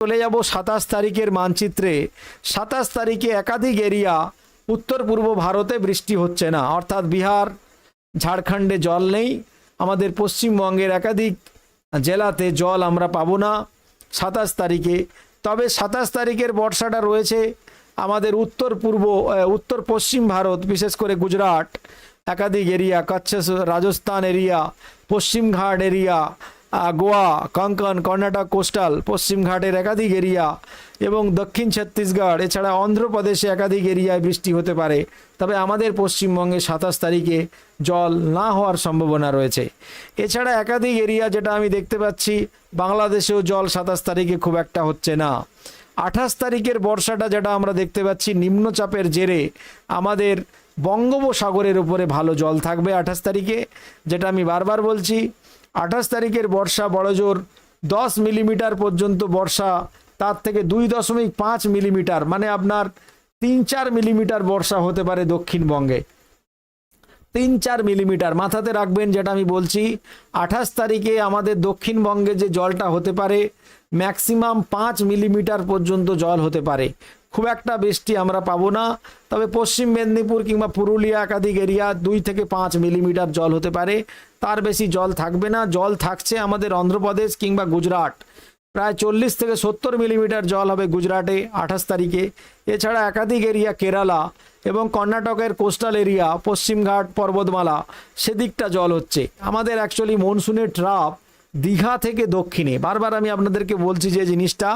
চলে যাব সাতাশ তারিখের মানচিত্রে। সাতাশ তারিখে একাধিক এরিয়া উত্তর পূর্ব ভারতে বৃষ্টি হচ্ছে না। অর্থাৎ বিহার, ঝাড়খণ্ডে জল নেই। আমাদের পশ্চিমবঙ্গের একাধিক জেলাতে জল আমরা পাবো না সাতাশ তারিখে। তবে সাতাশ তারিখের বর্ষাটা রয়েছে আমাদের উত্তর পূর্ব উত্তর পশ্চিম ভারত, বিশেষ করে গুজরাট। একাধিক area Kutch Rajasthan area Paschimghat area Goa, Konkan, Karnataka, coastal পশ্চিমঘাটের একাধিক এরিয়া এবং দক্ষিণ ছত্তিশগড়, এছাড়া অন্ধ্রপ্রদেশে একাধিক এরিয়ায় বৃষ্টি হতে পারে। তবে আমাদের পশ্চিমবঙ্গে সাতাশ তারিখে জল না হওয়ার সম্ভাবনা রয়েছে। এছাড়া একাধিক এরিয়া যেটা আমি দেখতে পাচ্ছি, বাংলাদেশেও জল সাতাশ তারিখে খুব একটা হচ্ছে না। আঠাশ তারিখের বর্ষাটা যেটা আমরা দেখতে পাচ্ছি, নিম্নচাপের জেরে আমাদের বঙ্গোপসাগরের উপরে ভালো জল থাকবে আঠাশ তারিখে, যেটা আমি বারবার বলছি। আঠাশ তারিখের বর্ষা বড়জোর দশ মিলিমিটার পর্যন্ত বর্ষা, তার থেকে দুই দশমিক পাঁচ মিলিমিটার মানে আপনার তিন চার মিলিমিটার বর্ষা হতে পারে দক্ষিণবঙ্গে। তিন চার মিলিমিটার, মাথাতে রাখবেন যেটা আমি বলছি, আঠাশ তারিখে আমাদের দক্ষিণবঙ্গে যে জলটা হতে পারে ম্যাক্সিমাম পাঁচ মিলিমিটার পর্যন্ত জল হতে পারে। খুব একটা বৃষ্টি আমরা পাবো না। তবে পশ্চিম মেদিনীপুর কিংবা পুরুলিয়া, একাধিক এরিয়া দুই থেকে পাঁচ মিলিমিটার জল হতে পারে। তার বেশি জল থাকবে না। জল থাকছে আমাদের অন্ধ্রপ্রদেশ কিংবা গুজরাট। প্রায় চল্লিশ থেকে সত্তর মিলিমিটার জল হবে গুজরাটে আঠাশ তারিখে। এছাড়া একাধিক এরিয়া কেরালা এবং কর্ণাটকের কোস্টাল এরিয়া, পশ্চিমঘাট, পর্বতমালা, সেদিকটা জল হচ্ছে। আমাদের অ্যাকচুয়ালি মনসুনের ট্রাপ দীঘা থেকে দক্ষিণে। বারবার আমি আপনাদেরকে বলছি যে জিনিসটা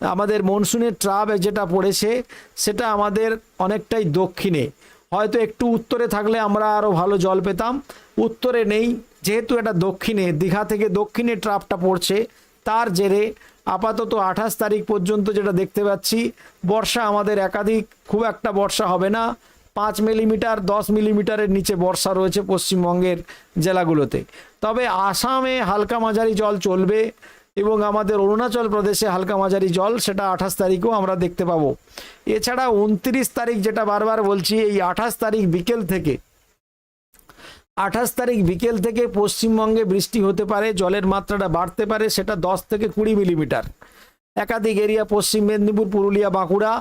আমাদের মনসুনের ট্রাপ যেটা পড়েছে, সেটা আমাদের অনেকটাই দক্ষিণে। হয়তো একটু উত্তরে থাকলে আমরা আরও ভালো জল পেতাম। উত্তরে নেই, যেহেতু এটা দক্ষিণে, দীঘা থেকে দক্ষিণে ট্রাপটা পড়ছে, তার জেরে আপাতত আঠাশ তারিখ পর্যন্ত যেটা দেখতে পাচ্ছি, বর্ষা আমাদের একাধিক, খুব একটা বর্ষা হবে না। পাঁচ মিলিমিটার, দশ মিলিমিটারের নিচে বর্ষা রয়েছে পশ্চিমবঙ্গের জেলাগুলোতে। তবে আসামে হালকা মাঝারি জল চলবে। এবং আমাদের অরুণাচল প্রদেশে হালকা মাঝারি জল, সেটা আঠাশ তারিখও আমরা দেখতে পাবো। এছাড়া উনত্রিশ তারিখ যেটা বারবার বলছি, এই আঠাশ তারিখ বিকেল থেকে, আঠাশ তারিখ বিকেল থেকে পশ্চিমবঙ্গে বৃষ্টি হতে পারে, জলের মাত্রাটা বাড়তে পারে, সেটা দশ থেকে কুড়ি মিলিমিটার। একাধিক এরিয়া পশ্চিম মেদিনীপুর, পুরুলিয়া, বাঁকুড়া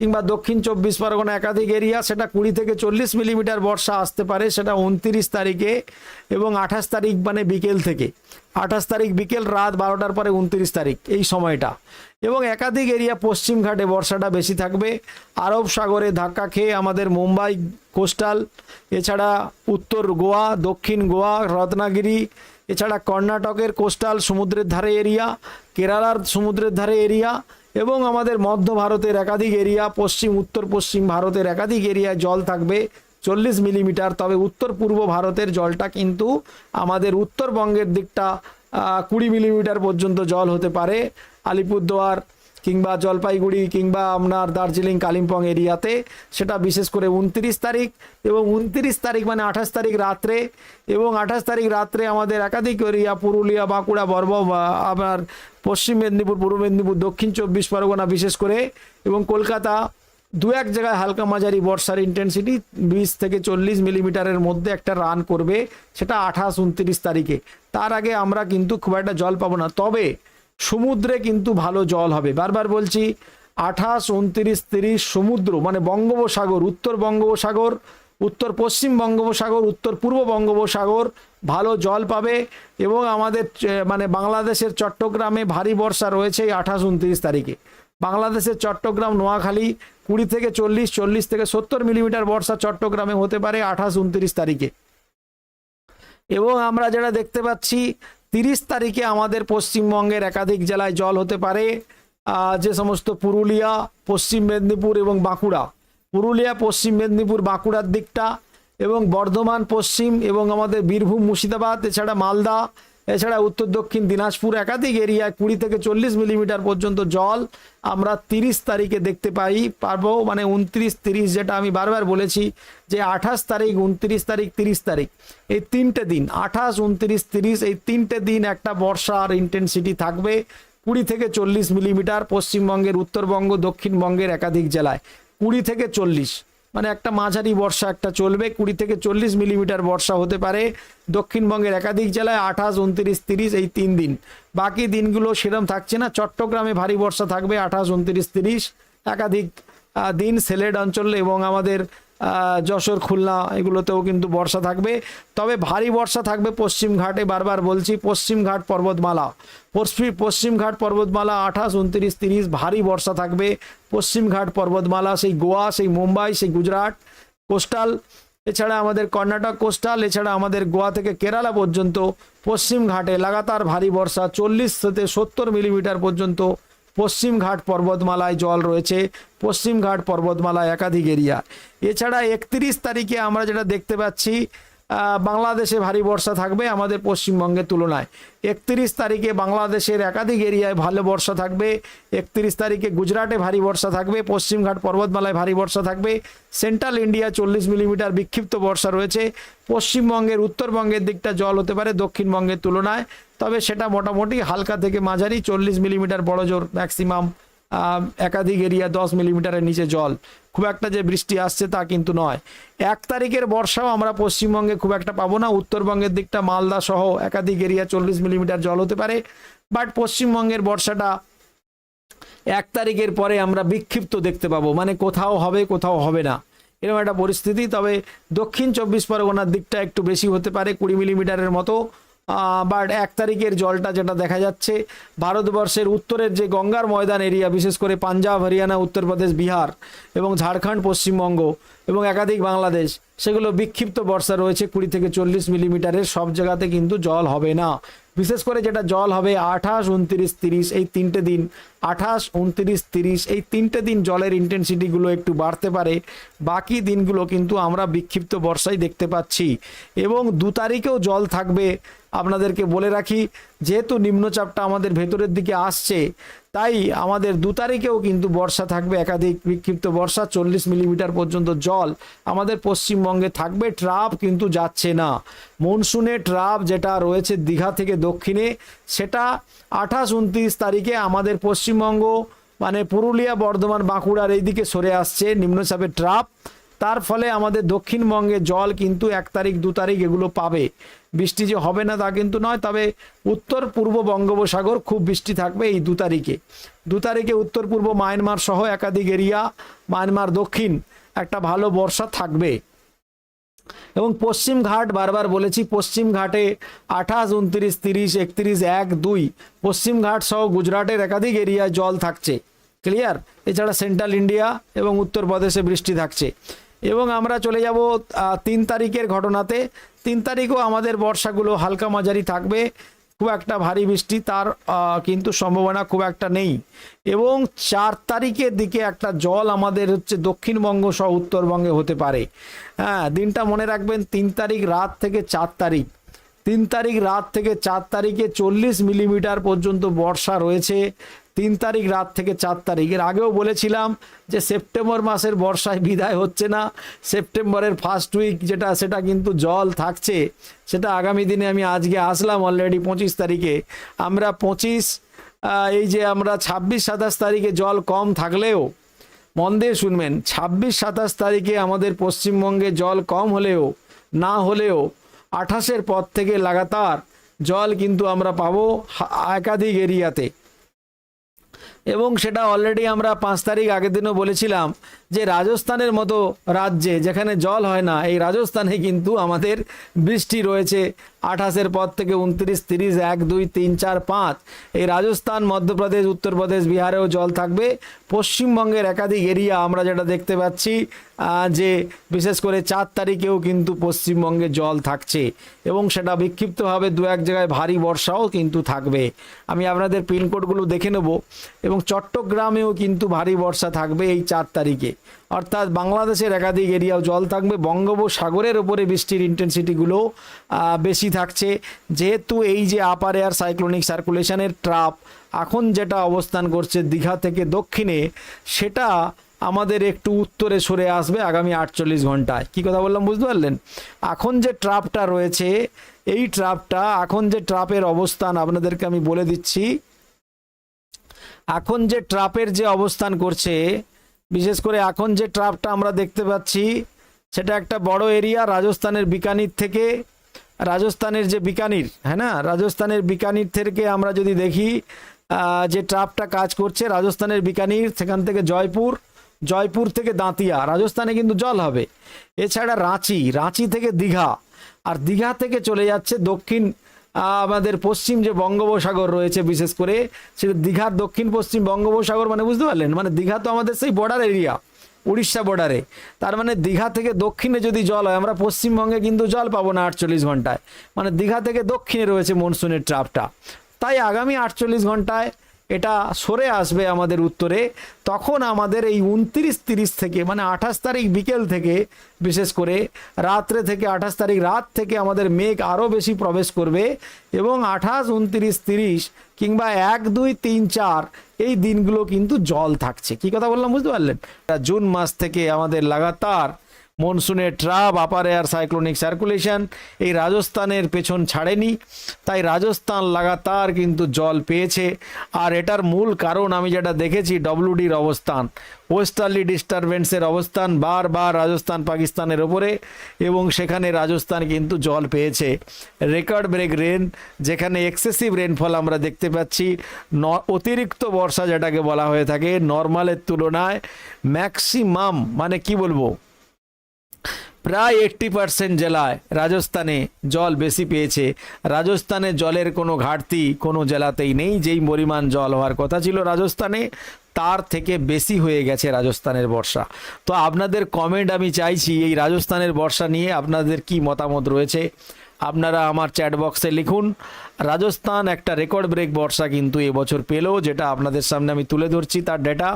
কিংবা দক্ষিণ চব্বিশ পরগনা একাধিক এরিয়া, সেটা কুড়ি থেকে চল্লিশ মিলিমিটার বর্ষা আসতে পারে, সেটা উনত্রিশ তারিখে এবং আঠাশ তারিখ মানে বিকেল থেকে। আঠাশ তারিখ বিকেল, রাত বারোটার পরে উনত্রিশ তারিখ, এই সময়টা। এবং একাধিক এরিয়া পশ্চিম ঘাটে বর্ষাটা বেশি থাকবে। আরব সাগরে ধাক্কা খেয়ে আমাদের মুম্বাই কোস্টাল, এছাড়া উত্তর গোয়া, দক্ষিণ গোয়া, রত্নাগিরি, এছাড়া কর্ণাটকের কোস্টাল সমুদ্রের ধারে এরিয়া, কেরালার সমুদ্রের ধারে এরিয়া এবং আমাদের মধ্য ভারতের একাধিক এরিয়া, পশ্চিম, উত্তর পশ্চিম ভারতের একাধিক এরিয়ায় জল থাকবে চল্লিশ মিলিমিটার। তবে উত্তর পূর্ব ভারতের জলটা কিন্তু আমাদের উত্তরবঙ্গের দিকটা কুড়ি মিলিমিটার পর্যন্ত জল হতে পারে। আলিপুরদুয়ার কিংবা জলপাইগুড়ি কিংবা আপনার দার্জিলিং, কালিম্পং এরিয়াতে সেটা বিশেষ করে উনত্রিশ তারিখ এবং উনত্রিশ তারিখ মানে আঠাশ তারিখ রাত্রে এবং আঠাশ তারিখ রাত্রে আমাদের একাধিক এরিয়া, পুরুলিয়া, বাঁকুড়া বর্ব আপনার পশ্চিম মেদিনীপুর, পূর্ব মেদিনীপুর, দক্ষিণ চব্বিশ পরগনা বিশেষ করে এবং কলকাতা দু এক জায়গায় হালকা মাঝারি বর্ষার ইন্টেন্সিটি বিশ থেকে চল্লিশ মিলিমিটারের মধ্যে একটা রান করবে, সেটা আঠাশ উনত্রিশ তারিখে। তার আগে আমরা কিন্তু খুব একটা জল পাবো না। তবে সমুদ্রে কিন্তু ভালো জল হবে। বারবার বলছি, আঠাশ, উনত্রিশ, তিরিশ সমুদ্র মানে বঙ্গোপসাগর, উত্তর বঙ্গোপসাগর উত্তর পশ্চিম বঙ্গোপসাগর, উত্তর পূর্ব বঙ্গোপসাগর ভালো জল পাবে এবং আমাদের মানে বাংলাদেশের চট্টগ্রামে ভারী বর্ষা রয়েছে এই আঠাশ উনত্রিশ তারিখে। বাংলাদেশের চট্টগ্রাম, নোয়াখালী কুড়ি থেকে চল্লিশ চল্লিশ থেকে সত্তর মিলিমিটার বর্ষা চট্টগ্রামে হতে পারে আঠাশ উনত্রিশ তারিখে। এবং আমরা যেটা দেখতে পাচ্ছি, তিরিশ তারিখে আমাদের পশ্চিমবঙ্গের একাধিক জেলায় জল হতে পারে যে সমস্ত পুরুলিয়া, পশ্চিম মেদিনীপুর এবং বাঁকুড়া। পুরুলিয়া, পশ্চিম মেদিনীপুর, বাঁকুড়ার দিকটা এবং বর্ধমান, পশ্চিম এবং আমাদের বীরভূম, মুর্শিদাবাদ, এছাড়া মালদা, এছাড়া উত্তর, দক্ষিণ দিনাজপুর একাধিক এরিয়ায় কুড়ি থেকে চল্লিশ মিলিমিটার পর্যন্ত জল আমরা তিরিশ তারিখে দেখতে পাই। পারব মানে উনত্রিশ, তিরিশ যেটা আমি বারবার বলেছি যে আঠাশ তারিখ, উনত্রিশ তারিখ, তিরিশ তারিখ। এই তিনটে দিন, আঠাশ, উনত্রিশ, তিরিশ, এই তিনটে দিন একটা বর্ষার ইন্টেন্সিটি থাকবে কুড়ি থেকে চল্লিশ মিলিমিটার পশ্চিমবঙ্গের, উত্তরবঙ্গ, দক্ষিণবঙ্গের একাধিক জেলায়। কুড়ি থেকে চল্লিশ। মানে একটা মাঝারি বর্ষা একটা চলবে, কুড়ি থেকে চল্লিশ মিলিমিটার বর্ষা হতে পারে। দক্ষিণবঙ্গের একাধিক জেলায় আঠাশ, উনত্রিশ, তিরিশ এই তিন দিন। বাকি দিনগুলো সেরম থাকছে না, চট্টগ্রামে ভারী বর্ষা থাকবে আঠাশ, উনত্রিশ, তিরিশ। একাধিক দিন সেলেড অঞ্চল এবং আমাদের যশোর, খুলনা, এগুলোতেও কিন্তু বর্ষা থাকবে। তবে ভারী বর্ষা থাকবে পশ্চিম ঘাটে। বারবার বলছি, পশ্চিম ঘাট পর্বতমালা। পশ্চিম পশ্চিম ঘাট পর্বতমালা আঠাশ, উনত্রিশ, তিরিশ, ভারী বর্ষা থাকবে। পশ্চিম ঘাট পর্বতমালা, সেই গোয়া, সেই মুম্বাই, সেই গুজরাট, কোস্টাল, এছাড়া আমাদের কর্ণাটক কোস্টাল, এছাড়া আমাদের গোয়া থেকে কেরালা পর্যন্ত পশ্চিম ঘাটে লাগাতার ভারী বর্ষা, চল্লিশ থেকে সত্তর মিলিমিটার পর্যন্ত পশ্চিম ঘাট পর্বতমালায় জল রয়েছে পশ্চিমঘাট পর্বতমালায় একাধিক এরিয়া। এছাড়া একত্রিশ তারিখে আমরা যেটা দেখতে পাচ্ছি বাংলাদেশে ভারী বর্ষা থাকবে আমাদের পশ্চিমবঙ্গের তুলনায়। একত্রিশ তারিখে বাংলাদেশের একাধিক এরিয়ায় ভালো বর্ষা থাকবে। একত্রিশ তারিখে গুজরাটে ভারী বর্ষা থাকবে, পশ্চিমঘাট পর্বতমালায় ভারী বর্ষা থাকবে। সেন্ট্রাল ইন্ডিয়া চল্লিশ মিলিমিটার বিক্ষিপ্ত বর্ষা রয়েছে। পশ্চিমবঙ্গের উত্তরবঙ্গের দিকটা জল হতে পারে দক্ষিণবঙ্গের তুলনায়, তবে সেটা মোটামুটি হালকা থেকে মাঝারি চল্লিশ মিলিমিটার বড় জোর ম্যাক্সিমাম একাধিক এরিয়া দশ মিলিমিটারের নিচে জল। খুব একটা যে বৃষ্টি আসছে তা কিন্তু নয়। এক তারিখের বর্ষাও আমরা পশ্চিমবঙ্গে খুব একটা পাবো না। উত্তরবঙ্গের দিকটা মালদা সহ একাধিক এরিয়া চল্লিশ মিলিমিটার জল হতে পারে। বাট পশ্চিমবঙ্গের বর্ষাটা এক তারিখের পরে আমরা বিক্ষিপ্ত দেখতে পাবো। মানে কোথাও হবে কোথাও হবে না। এরকম একটা পরিস্থিতি। তবে দক্ষিণ চব্বিশ পরগনার দিকটা একটু বেশি হতে পারে। কুড়ি মিলিমিটারের মতো। বাট এক তারিখের জলটা যেটা দেখা যাচ্ছে, ভারতবর্ষের উত্তরের যে গঙ্গার ময়দান এরিয়া, বিশেষ করে পাঞ্জাব, হরিয়ানা, উত্তরপ্রদেশ, বিহার এবং ঝাড়খণ্ড, পশ্চিমবঙ্গ এবং একাধিক বাংলাদেশ, সেগুলো বিক্ষিপ্ত বর্ষা রয়েছে, কুড়ি থেকে চল্লিশ মিলিমিটারের সব জায়গাতে কিন্তু জল হবে না। বিশেষ করে যেটা জল হবে আঠাশ, উনত্রিশ, তিরিশ, এই তিনটে দিন, আঠাশ, উনত্রিশ, তিরিশ, এই তিনটে দিন জলের ইন্টেন্সিটিগুলো একটু বাড়তে পারে। বাকি দিনগুলো কিন্তু আমরা বিক্ষিপ্ত বর্ষাই দেখতে পাচ্ছি। এবং দু তারিখেও জল থাকবে আপনাদেরকে বলে রাখি, যেহেতু নিম্নচাপটা আমাদের ভেতরের দিকে আসছে, তাই আমাদের দু তারিখেও কিন্তু বর্ষা থাকবে, একাধিক বিক্ষিপ্ত বর্ষা, চল্লিশ মিলিমিটার পর্যন্ত জল আমাদের পশ্চিমবঙ্গে থাকবে ট্রাপ কিন্তু যাচ্ছে না। মনসুনে ট্রাপ যেটা রয়েছে দীঘা থেকে দক্ষিণে, সেটা আঠাশ উনত্রিশ তারিখে আমাদের পশ্চিমবঙ্গ মানে পুরুলিয়া, বর্ধমান, বাঁকুড়ার এই দিকে সরে আসছে নিম্নচাপের ট্রাপ তার ফলে আমাদের দক্ষিণবঙ্গে জল কিন্তু এক তারিখ, দু তারিখ এগুলো পাবে। বৃষ্টি যে হবে না তা কিন্তু নয়, তবে উত্তর পূর্ব বঙ্গোপসাগর খুব বৃষ্টি থাকবে এই দু তারিখে। দু তারিখে উত্তর পূর্ব মায়ানমার সহ একাধিক এরিয়া, মায়ানমার দক্ষিণ, একটা ভালো বর্ষা থাকবে। এবং পশ্চিম ঘাট বারবার বলেছি, পশ্চিম ঘাটে আঠাশ, উনত্রিশ, তিরিশ, একত্রিশ, এক, দুই, পশ্চিম ঘাট সহ গুজরাটের একাধিক এরিয়ায় জল থাকছে। ক্লিয়ার? এছাড়া সেন্ট্রাল ইন্ডিয়া এবং উত্তরপ্রদেশে বৃষ্টি থাকছে। এবং আমরা চলে যাব তিন তারিখের ঘটনাতে। তিন তারিখও আমাদের বর্ষাগুলো হালকা মাঝারি থাকবে। খুব একটা ভারী বৃষ্টি, তার কিন্তু সম্ভাবনা খুব একটা নেই। এবং চার তারিখের দিকে একটা জল আমাদের হচ্ছে দক্ষিণবঙ্গ সহ উত্তরবঙ্গে হতে পারে। হ্যাঁ দিনটা মনে রাখবেন, তিন তারিখ রাত থেকে চার তারিখ। তিন তারিখ রাত থেকে চার তারিখে চল্লিশ মিলিমিটার পর্যন্ত বর্ষা রয়েছে। তিন তারিখ রাত থেকে চার তারিখ। এর আগেও বলেছিলাম যে সেপ্টেম্বর মাসের বর্ষায় বিদায় হচ্ছে না। সেপ্টেম্বরের ফার্স্ট উইক যেটা, সেটা কিন্তু জল থাকছে। সেটা আগামী দিনে আমি আজকে আসলাম অলরেডি পঁচিশ তারিখে। আমরা পঁচিশ এই যে আমরা ছাব্বিশ, সাতাশ তারিখে জল কম থাকলেও, মন দিয়ে শুনবেন, ছাব্বিশ, সাতাশ তারিখে আমাদের পশ্চিমবঙ্গে জল কম হলেও, না হলেও, আঠাশের পর থেকে লাগাতার জল কিন্তু আমরা পাবো একাধিক এরিয়াতে। এবং সেটা অলরেডি আমরা পাঁচ তারিখ আগের দিনও বলেছিলাম যে রাজস্থানের মতো রাজ্যে যেখানে জল হয় না, এই রাজস্থানে কিন্তু আমাদের বৃষ্টি রয়েছে। আঠাশের পর থেকে উনত্রিশ, তিরিশ, এক, দুই, তিন, চার, পাঁচ। এই রাজস্থান, মধ্যপ্রদেশ, উত্তরপ্রদেশ বিহারেও জল থাকবে। পশ্চিমবঙ্গের একাধিক এরিয়া আমরা যেটা দেখতে পাচ্ছি যে বিশেষ করে চার তারিখেও কিন্তু পশ্চিমবঙ্গে জল থাকছে এবং সেটা বিক্ষিপ্তভাবে দু এক জায়গায় ভারী বর্ষাও কিন্তু থাকবে। আমি আপনাদের পিনকোডগুলো দেখে নেব এবং চট্টগ্রামেও কিন্তু ভারী বর্ষা থাকবে এই চার তারিখে। অর্থাৎ বাংলাদেশের একাধিক এরিয়াও জল থাকবে। বঙ্গোপসাগরের ওপরে বৃষ্টির ইন্টেন্সিটিগুলো বেশি থাকছে। যেহেতু এই যে আপার এয়ার সাইক্লোনিক সার্কুলেশনের ট্রাপ এখন যেটা অবস্থান করছে দীঘা থেকে দক্ষিণে, সেটা আমাদের একটু উত্তরে সরে আসবে আগামী আটচল্লিশ ঘন্টায়। কি কথা বললাম বুঝতে পারলেন? এখন যে ট্রাপটা রয়েছে, এই ট্রাপটা এখন যে ট্রাপের অবস্থান আপনাদেরকে আমি বলে দিচ্ছি, এখন যে ট্রাপের যে অবস্থান করছে বিশেষ করে এখন যে ট্রাপটা আমরা দেখতে পাচ্ছি, সেটা একটা বড় এরিয়া রাজস্থানের বিকানির থেকে। রাজস্থানের যে বিকানির হ্যাঁ না? রাজস্থানের বিকানির থেকে আমরা যদি দেখি যে ট্রাপটা কাজ করছে রাজস্থানের বিকানির, সেখান থেকে জয়পুর জয়পুর থেকে দাঁতিয়া। রাজস্থানে কিন্তু জল হবে। এছাড়া রাঁচি রাঁচি থেকে দীঘা। আর দীঘা থেকে চলে যাচ্ছে দক্ষিণ আমাদের পশ্চিম যে বঙ্গোপসাগর রয়েছে, বিশেষ করে সেটা দীঘার দক্ষিণ পশ্চিম বঙ্গোপসাগর মানে বুঝতে পারলেন? মানে দীঘা তো আমাদের সেই বর্ডার এরিয়া উড়িষ্যা বর্ডারে তার মানে দীঘা থেকে দক্ষিণে যদি জল হয়, আমরা পশ্চিমবঙ্গে কিন্তু জল পাবো না আটচল্লিশ ঘন্টায়। মানে দীঘা থেকে দক্ষিণে রয়েছে মনসুনের ট্রাপটা তাই আগামী আটচল্লিশ ঘন্টায় এটা সরে আসবে আমাদের উত্তরে, তখন আমাদের এই উনত্রিশ তিরিশ থেকে মানে আঠাশ তারিখ বিকেল থেকে, বিশেষ করে রাত্রে থেকে, আঠাশ তারিখ রাত থেকে আমাদের মেঘ আরও বেশি প্রবেশ করবে এবং আঠাশ, উনত্রিশ, তিরিশ কিংবা এক, দুই, তিন, চার এই দিনগুলো কিন্তু জল থাকছে। কি কথা বললাম বুঝতে পারলেন? জুন মাস থেকে আমাদের লাগাতার মনসুনের trap upper air cyclonic circulation, এই রাজস্থানের পেছন ছাড়েনি। তাই রাজস্থান লাগাতার কিন্তু জল পেয়েছে। আর এটার মূল কারণ আমি যেটা দেখেছি, ডব্লিউডির অবস্থান। ওয়েস্টার্লি ডিস্টারবেন্সের অবস্থান বারবার রাজস্থান, পাকিস্তানের ওপরে এবং সেখানে রাজস্থান কিন্তু জল পেয়েছে। রেকর্ড ব্রেক রেন, যেখানে এক্সেসিভ রেনফল আমরা দেখতে পাচ্ছি। ন- অতিরিক্ত বর্ষা যেটাকে বলা হয়ে থাকে, নর্মালের তুলনায় ম্যাক্সিমাম মানে কি বলব? প্রায় এইট্টি পার্সেন্ট জেলায় রাজস্থানে জল বেশি পেয়েছে। রাজস্থানে জলের কোনো ঘাটতি কোনো জেলাতেই নেই। যেই পরিমাণ জল হওয়ার কথা ছিল রাজস্থানে, তার থেকে বেশি হয়ে গেছে রাজস্থানের বর্ষা। তো আপনাদের কমেন্ট আমি চাইছি এই রাজস্থানের বর্ষা নিয়ে আপনাদের কি মতামত রয়েছে? আপনারা আমার চ্যাট বক্সে লিখুন। রাজস্থান একটা রেকর্ড ব্রেক বর্ষা কিন্তু এবছর পেল, যেটা আপনাদের সামনে আমি তুলে ধরছি তার ডেটা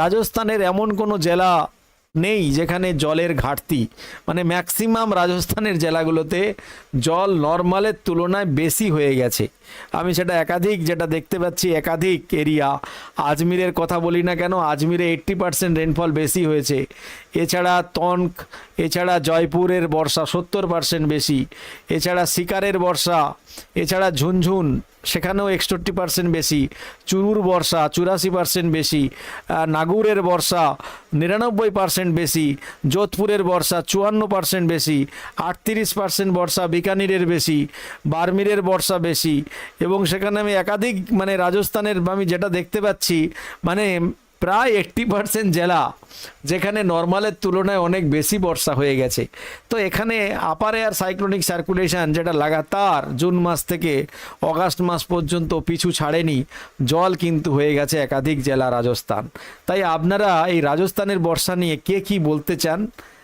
রাজস্থানের এমন কোনো জেলা নেই, যেখানে জলের ঘাটতি। মানে ম্যাক্সিমাম রাজস্থানের জেলাগুলোতে জল নর্মালের তুলনায় বেশি হয়ে গেছে। আমি সেটা একাধিক, যেটা দেখতে পাচ্ছি, একাধিক এরিয়া। আজমিরের কথা বলি না কেন, আজমিরে এইট্টি পার্সেন্ট রেনফল বেশি হয়েছে। এছাড়া তনক, এছাড়া জয়পুরের বর্ষা সত্তর পার্সেন্ট বেশি। এছাড়া শিকারের বর্ষা, এছাড়া ঝুনঝুন। সেখানেও একষট্টি পার্সেন্ট বেশি, চুরুর বর্ষা চুরাশি পার্সেন্ট বেশি নাগুরের বর্ষা নিরানব্বই পার্সেন্ট বেশি, যোধপুরের বর্ষা চুয়ান্ন পার্সেন্ট বেশি, আটত্রিশ পার্সেন্ট বর্ষা বিকানিরের বেশি, বারমিরের বর্ষা বেশি এবং সেখানে আমি একাধিক মানে রাজস্থানের আমি যেটা দেখতে পাচ্ছি মানে প্রায় এইট্টি পার্সেন্ট জেলা যেখানে নর্মালের তুলনায় অনেক বেশি বর্ষা হয়ে গেছে। তো এখানে আপার এয়ার সাইক্লোনিক সার্কুলেশন যেটা লাগাতার জুন মাস থেকে অগাস্ট মাস পর্যন্ত পিছু ছাড়েনি, জল কিন্তু হয়ে গেছে একাধিক জেলা রাজস্থান। তাই আপনারা এই রাজস্থানের বর্ষা নিয়ে কে কি বলতে চান?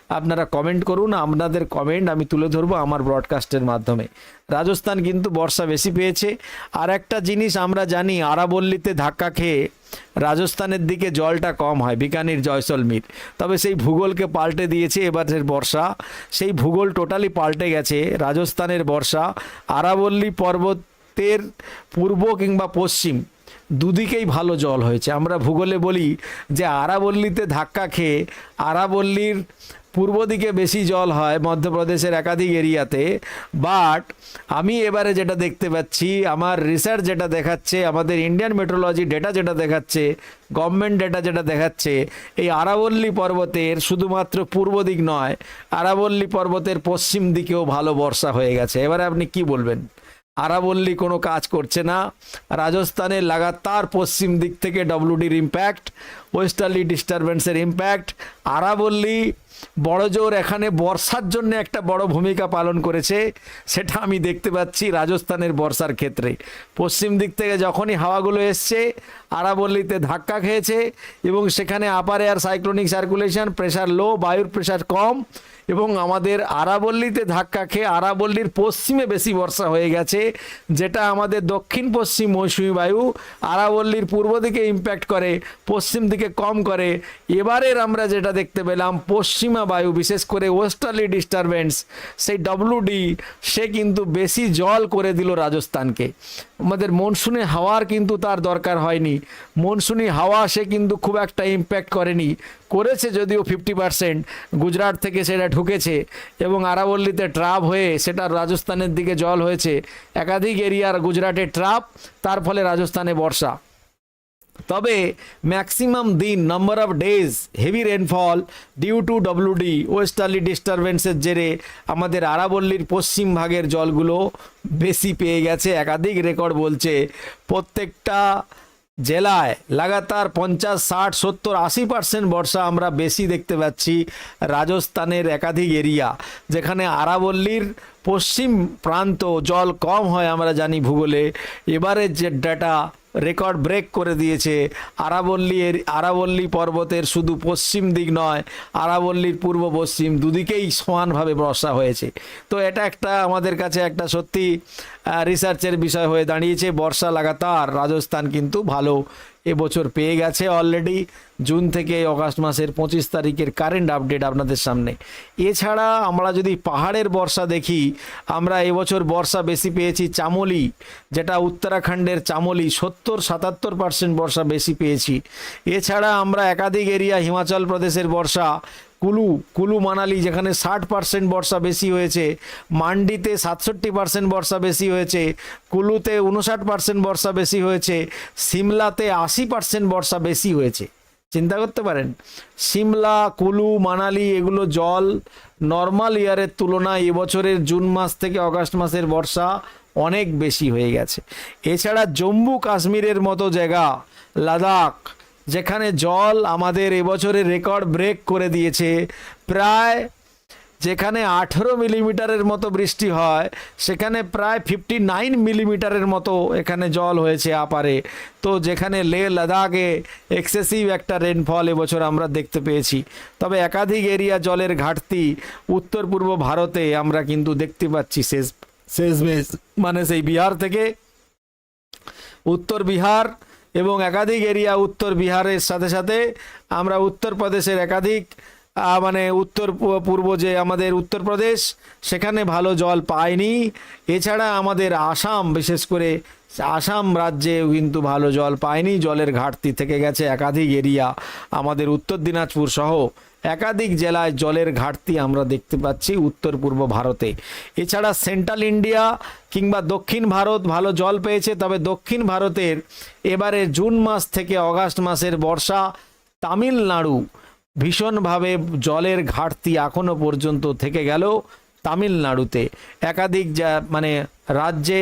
আপনারা কমেন্ট করুন, আপনাদের কমেন্ট আমি তুলে ধরবো আমার ব্রডকাস্টের মাধ্যমে। রাজস্থান কিন্তু বর্ষা বেশি পেয়েছে। আর একটা জিনিস আমরা জানি, আরাবল্লীতে ধাক্কা খেয়ে রাজস্থানের দিকে জলটা কম হয়, বিকানির জয়সলমীর। তবে সেই ভূগোলকে পাল্টে দিয়েছে এবারের বর্ষা। সেই ভূগোল টোটালি পাল্টে গেছে রাজস্থানের বর্ষা। আরাবল্লী পর্বতের পূর্ব কিংবা পশ্চিম দুদিকেই ভালো জল হয়েছে। আমরা ভূগোলে বলি যে আরাবল্লীতে ধাক্কা খেয়ে আরাবল্লীর পূর্ব দিকে বেশি জল হয় মধ্যপ্রদেশের একাধিক এরিয়াতে বাট আমি এবারে যেটা দেখতে পাচ্ছি, আমার রিসার্চ যেটা দেখাচ্ছে, আমাদের ইন্ডিয়ান মেট্রোলজি ডেটা যেটা দেখাচ্ছে গভর্নমেন্ট ডেটা যেটা দেখাচ্ছে, এই আরাবল্লী পর্বতের শুধুমাত্র পূর্ব দিক নয়, আরাবল্লী পর্বতের পশ্চিম দিকেও ভালো বর্ষা হয়ে গেছে। এবারে আপনি কি বলবেন? আরাবল্লী কোনো কাজ করছে না। রাজস্থানের লাগাতার পশ্চিম দিক থেকে ডব্লিউডির ইম্প্যাক্ট ওয়েস্টার্লি ডিস্টারবেন্সের ইম্প্যাক্ট আরাবল্লী বড়জোর এখানে বর্ষার জন্য একটা বড় ভূমিকা পালন করেছে, সেটা আমি দেখতে পাচ্ছি রাজস্থানের বর্ষার ক্ষেত্রে। পশ্চিম দিক থেকে যখনই হাওয়াগুলো এসছে, আরাবল্লিতে ধাক্কা খেয়েছে এবং সেখানে upper air cyclonic circulation, pressure low, বায়ুর প্রেশার কম এবং আমাদের আরাবল্লীতে ধাক্কা খেয়ে আরাবল্লীর পশ্চিমে বেশি বর্ষা হয়ে গেছে, যেটা আমাদের দক্ষিণ পশ্চিম মৌসুমী বায়ু আরাবল্লীর পূর্ব দিকে ইম্প্যাক্ট করে, পশ্চিম দিকে কম করে। এবারের আমরা যেটা দেখতে পেলাম, পশ্চিমা বায়ু, বিশেষ করে ওয়েস্টার্লি ডিস্টারবেন্স সেই ডব্লুডি সে কিন্তু বেশি জল করে দিল রাজস্থানকে। আমাদের মনসুনে হাওয়ার কিন্তু তার দরকার হয়নি। মনসুনি হাওয়া সে কিন্তু খুব একটা ইম্প্যাক্ট করেনি। করেছে যদিও ফিফটি পারসেন্ট গুজরাট থেকে সেটা ঢুকেছে এবং আরাবল্লিতে ট্রাপ হয়ে সেটা রাজস্থানের দিকে জল হয়েছে। একাধিক এরিয়ার গুজরাটে ট্রাপ, তার ফলে রাজস্থানে বর্ষা। তবে ম্যাক্সিমাম দিন number of days heavy rainfall due to WD westerly ডিস্টারবেন্সের জেরে আমাদের আরাবল্লীর পশ্চিম ভাগের জলগুলো বেশি পেয়ে গেছে। একাধিক রেকর্ড বলছে প্রত্যেকটা জেলায় লাগাতার পঞ্চাশ, ষাট, সত্তর, আশি পার্সেন্ট বর্ষা আমরা বেশি দেখতে পাচ্ছি রাজস্থানের একাধিক এরিয়া যেখানে আরাবল্লীর পশ্চিম প্রান্ত জল কম হয় আমরা জানি ভূগোলে। এবারের যে ডাটা রেকর্ড ব্রেক করে দিয়েছে। আরাবল্লী এর আরাবল্লী পর্বতের শুধু পশ্চিম দিক নয়, আরাবল্লীর পূর্ব পশ্চিম দুদিকেই সমানভাবে বর্ষা হয়েছে। তো এটা একটা আমাদের কাছে একটা সত্যি রিসার্চের বিষয় হয়ে দাঁড়িয়েছে। বর্ষা লাগাতার রাজস্থান কিন্তু ভালো এবছর পেয়ে গেছে অলরেডি জুন থেকে অগাস্ট মাসের পঁচিশ তারিখের কারেন্ট আপডেট আপনাদের সামনে। এছাড়া আমরা যদি পাহাড়ের বর্ষা দেখি, আমরা এবছর বর্ষা বেশি পেয়েছি চামলি, যেটা উত্তরাখণ্ডের চামলি, সত্তর সাতাত্তর পার্সেন্ট বর্ষা বেশি পেয়েছি। এছাড়া আমরা একাধিক এরিয়া হিমাচল প্রদেশের বর্ষা, কুলু কুলু মানালি, যেখানে ষাট পার্সেন্ট বর্ষা বেশি হয়েছে, মান্ডিতে সাতষট্টি পার্সেন্ট বর্ষা বেশি হয়েছে, কুলুতে উনষাট পার্সেন্ট বর্ষা বেশি হয়েছে, সিমলাতে আশি পার্সেন্ট বর্ষা বেশি হয়েছে। চিন্তা করতে পারেন। সিমলা, কুলু, মানালি এগুলো জল নর্মাল ইয়ারের তুলনায় এবছরের জুন মাস থেকে অগাস্ট মাসের বর্ষা অনেক বেশি হয়ে গেছে। এছাড়া জম্মু কাশ্মীরের মতো জায়গা, লাদাখ, যেখানে জল আমাদের এবছরে রেকর্ড ব্রেক করে দিয়েছে, প্রায় যেখানে আঠেরো মিলিমিটারের মতো বৃষ্টি হয়, সেখানে প্রায় ফিফটি নাইন মিলিমিটারের মতো এখানে জল হয়েছে আপারে। তো যেখানে লে লাদাখে এক্সেসিভ একটা রেনফল এবছর আমরা দেখতে পেয়েছি। তবে একাধিক এরিয়া জলের ঘাটতি উত্তর পূর্ব ভারতে আমরা কিন্তু দেখতে পাচ্ছি শেষ শেষ শেষমেশ মানে সেই বিহার থেকে উত্তর বিহার এবং একাধিক এরিয়া উত্তর বিহারের সাথে সাথে আমরা উত্তরপ্রদেশের একাধিক মানে উত্তর পূর্ব যে আমাদের উত্তরপ্রদেশ সেখানে ভালো জল পায়নি। এছাড়া আমাদের আসাম, বিশেষ করে আসাম রাজ্যে কিন্তু ভালো জল পায়নি। জলের ঘাটতি থেকে গেছে একাধিক এরিয়া, আমাদের উত্তর দিনাজপুর সহ একাধিক জেলায় জলের ঘাটতি আমরা দেখতে পাচ্ছি উত্তর পূর্ব ভারতে। এছাড়া সেন্ট্রাল ইন্ডিয়া কিংবা দক্ষিণ ভারত ভালো জল পেয়েছে, তবে দক্ষিণ ভারতের এবারে জুন মাস থেকে অগাস্ট মাসের বর্ষা তামিলনাড়ু ভীষণভাবে জলের ঘাটতি এখনও পর্যন্ত থেকে গেল তামিলনাড়ুতে। একাধিক মানে রাজ্যে,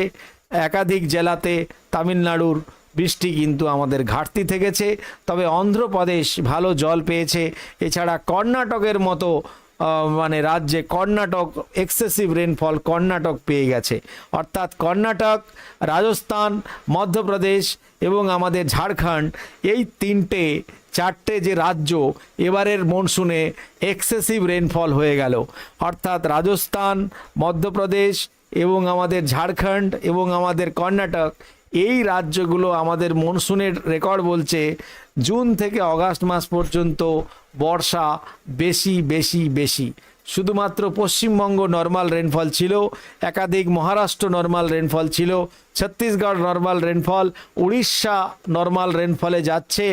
একাধিক জেলাতে তামিলনাড়ুর বৃষ্টি কিন্তু আমাদের ঘাটতি থেকেছে। তবে অন্ধ্রপ্রদেশ ভালো জল পেয়েছে। এছাড়া কর্ণাটকের মতো মানে রাজ্যে কর্ণাটক, এক্সেসিভ রেনফল কর্ণাটক পেয়ে গেছে। অর্থাৎ কর্ণাটক, রাজস্থান, মধ্যপ্রদেশ এবং আমাদের ঝাড়খণ্ড এই তিনটে চারটে যে রাজ্য এবারের মনসুনে এক্সেসিভ রেনফল হয়ে গেল। অর্থাৎ রাজস্থান, মধ্যপ্রদেশ এবং আমাদের ঝাড়খণ্ড এবং আমাদের কর্ণাটক, এই রাজ্যগুলো আমাদের মনসুনের রেকর্ড বলছে জুন থেকে অগাস্ট মাস পর্যন্ত বর্ষা বেশি বেশি বেশি। শুধুমাত্র পশ্চিমবঙ্গ নর্মাল রেনফল ছিল, একাধিক মহারাষ্ট্র নর্মাল রেনফল ছিল, Chhattisgarh normal rainfall Orissa normal রেনফলে যাচ্ছে।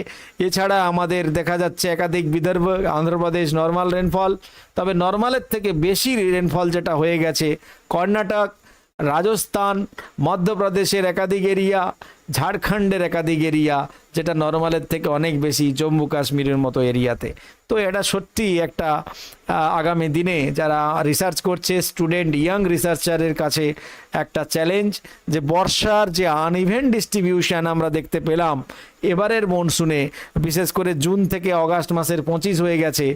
এছাড়া আমাদের দেখা যাচ্ছে একাধিক বিদর্ভ অন্ধ্রপ্রদেশ নর্মাল রেনফল তবে নর্মালের থেকে বেশি রেনফল যেটা হয়ে গেছে, কর্ণাটক, রাজস্থান, মধ্যপ্রদেশের একাধিক এরিয়া ঝাড়খণ্ডের একাধিক এরিয়া যেটা নর্মালের থেকে অনেক বেশি জম্মু কাশ্মীরের মতো এরিয়াতে। তো এটা সত্যি একটা আগামী দিনে যারা রিসার্চ করছে স্টুডেন্ট ইয়াং রিসার্চারের কাছে একটা চ্যালেঞ্জ যে বর্ষার যে আনইভেন্ট ডিস্ট্রিবিউশন আমরা দেখতে পেলাম, এবারের মনসুনে বিশেষ করে জুন থেকে অগাস্ট মাসের পঁচিশ হয়ে গেছে,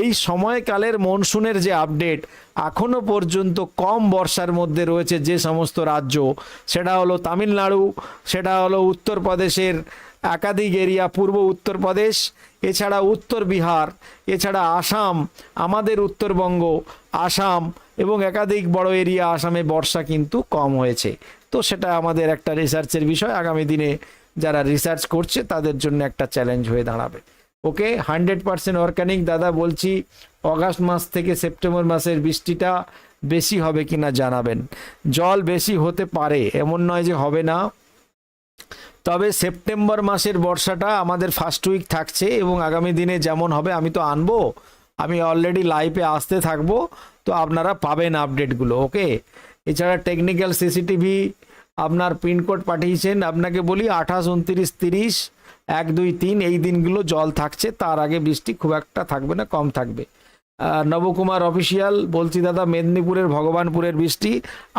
এই সময়কালের মনসুনের যে আপডেট এখনও পর্যন্ত কম বর্ষার মধ্যে রয়েছে যে সমস্ত রাজ্য। সেটা হলো তামিলনাড়ু, সেটা হলো উত্তরপ্রদেশের একাধিক এরিয়া, পূর্ব উত্তরপ্রদেশ এছাড়া উত্তর বিহার, এছাড়া আসাম, আমাদের উত্তরবঙ্গ, আসাম এবং একাধিক বড় এরিয়া আসামে বর্ষা কিন্তু কম হয়েছে। তো সেটা আমাদের একটা রিসার্চের বিষয়। আগামী দিনে যারা রিসার্চ করছে তাদের জন্য একটা চ্যালেঞ্জ হয়ে দাঁড়াবে। ওকে, হান্ড্রেড পার্সেন্ট অর্গানিক দাদা বলছি, অগাস্ট মাস থেকে সেপ্টেম্বর মাসের বৃষ্টিটা বেশি হবে কিনা জানাবেন। জল বেশি হতে পারে, এমন নয় যে হবে না। তবে সেপ্টেম্বর মাসের বর্ষাটা আমাদের ফার্স্ট উইক থাকছে এবং আগামী দিনে যেমন হবে, আমি তো আনব। আমি অলরেডি লাইভে আসতে থাকব, তো আপনারা পাবেন আপডেটগুলো ওকে এছাড়া টেকনিক্যাল সিসিটিভি আপনার পিনকোড পাঠিয়েছেন, আপনাকে বলি আঠাশ, উনত্রিশ, তিরিশ, এক, দুই, তিন, এই দিনগুলো জল থাকছে, তার আগে বৃষ্টি খুব একটা থাকবে না, কম থাকবে। নবকুমার অফিসিয়াল বলছি দাদা, মেদিনীপুরের ভগবানপুরের বৃষ্টি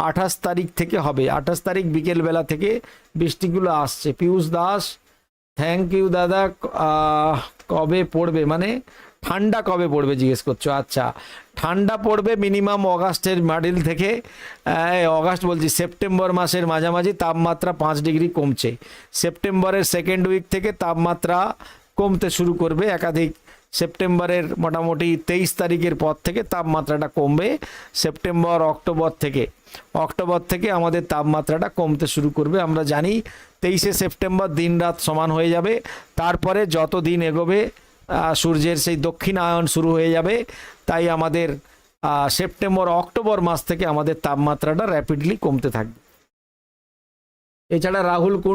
আঠাশ তারিখ থেকে হবে। আঠাশ তারিখ বিকেলবেলা থেকে বৃষ্টিগুলো আসছে। পীয়ূষ দাস থ্যাংক ইউ দাদা কবে পড়বে? মানে ঠান্ডা কবে পড়বে জিজ্ঞেস করছ? আচ্ছা ঠান্ডা পড়বে মিনিমাম অগাস্টের মাডিল থেকে অগাস্ট বলছি, সেপ্টেম্বর মাসের মাঝামাঝি তাপমাত্রা পাঁচ ডিগ্রি কমছে। সেপ্টেম্বরের সেকেন্ড উইক থেকে তাপমাত্রা কমতে শুরু করবে, একাধিক সেপ্টেম্বরের মোটামুটি তেইশ তারিখের পর থেকে তাপমাত্রাটা কমবে সেপ্টেম্বর অক্টোবর থেকে। অক্টোবর থেকে আমাদের তাপমাত্রাটা কমতে শুরু করবে। আমরা জানি তেইশে সেপ্টেম্বর দিন রাত সমান হয়ে যাবে। তারপরে যত দিন এগোবে সূর্যের সেই দক্ষিণায়ন শুরু হয়ে যাবে। তাই আমাদের সেপ্টেম্বর অক্টোবর মাস থেকে আমাদের তাপমাত্রাটা র্যাপিডলি কমতে থাকবে। এছাড়া রাহুল আহ,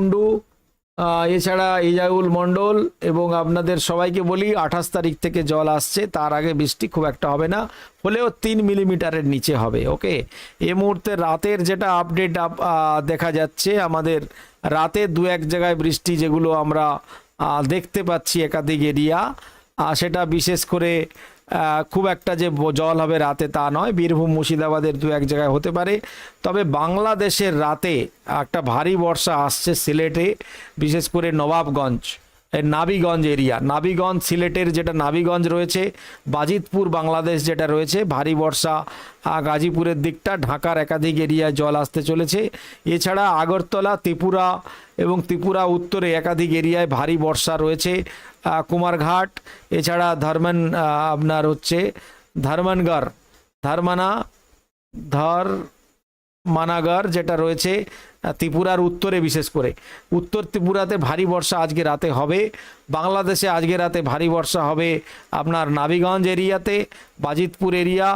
এছাড়া ইজাউল মণ্ডল এবং আপনাদের সবাইকে বলি, আঠাশ তারিখ থেকে জল আসছে, তার আগে বৃষ্টি খুব একটা হবে না, হলেও তিন মিলিমিটারের নিচে হবে, ওকে? এ মুহূর্তে রাতের যেটা আপডেট দেখা যাচ্ছে, আমাদের রাতে দু এক জায়গায় বৃষ্টি যেগুলো আমরা দেখতে পাচ্ছি একাধিক এরিয়া সেটা বিশেষ করে খুব একটা যে জল হবে রাতে তা নয়। বীরভূম, মুর্শিদাবাদের দু এক জায়গায় হতে পারে। তবে বাংলাদেশের রাতে একটা ভারী বর্ষা আসছে সিলেটে, বিশেষ করে নবাবগঞ্জ। নাবিগঞ্জ এরিয়া। নাবিগঞ্জ সিলেটের যেটা নাবিগঞ্জ রয়েছে, বাজিতপুর বাংলাদেশ যেটা রয়েছে, ভারী বর্ষা গাজীপুরের দিকটা, ঢাকার একাধিক এরিয়ায় জল আসতে চলেছে। এছাড়া আগরতলা, ত্রিপুরা এবং ত্রিপুরা উত্তরে একাধিক এরিয়ায় ভারী বর্ষা রয়েছে কুমারঘাট। এছাড়া ধর্মান আপনার হচ্ছে ধর্মনগর ধর্মানা, ধর মানাগর, যেটা রয়েছে ত্রিপুরার উত্তরে বিশেষ করে। উত্তর ত্রিপুরাতে ভারী বর্ষা আজকে রাতে হবে। বাংলাদেশে আজকে রাতে ভারী বর্ষা হবে আপনার নাবিগঞ্জ এরিয়াতে, বাজিতপুর এরিয়া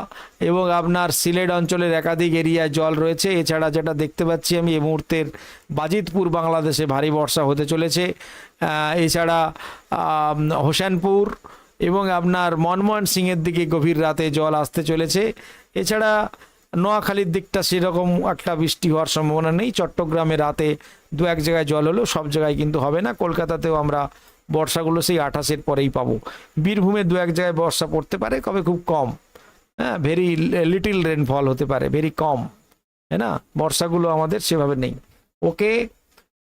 এবং আপনার সিলেট অঞ্চলের একাধিক এরিয়ায় জল রয়েছে। এছাড়া যেটা দেখতে পাচ্ছি আমি, এই মুহূর্তের বাজিতপুর বাংলাদেশে ভারী বর্ষা হতে চলেছে। এছাড়া হোসেনপুর এবং আপনার মনমোহন সিংয়ের দিকে গভীর রাতে জল আসতে চলেছে। এছাড়া নোয়াখালীর দিকটা সেরকম একটা বৃষ্টি হওয়ার সম্ভাবনা নেই। চট্টগ্রামে রাতে দু এক জায়গায় জল হলো সব জায়গায় কিন্তু হবে না। কলকাতাতেও আমরা বর্ষাগুলো সেই আঠাশের পরেই পাবো। বীরভূমে দু এক জায়গায় বর্ষা পড়তে পারে কবে খুব কম। হ্যাঁ ভেরি লিটিল রেনফল হতে পারে ভেরি কম। হ্যাঁ না? বর্ষাগুলো আমাদের সেভাবে নেই। ওকে,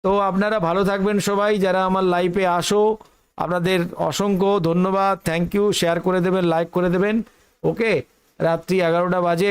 তো আপনারা ভালো থাকবেন সবাই। যারা আমার লাইফে আসো, আপনাদের অসংখ্য ধন্যবাদ। থ্যাংক ইউ শেয়ার করে দেবেন লাইক করে দেবেন। ওকে, রাত্রি এগারোটা বাজে।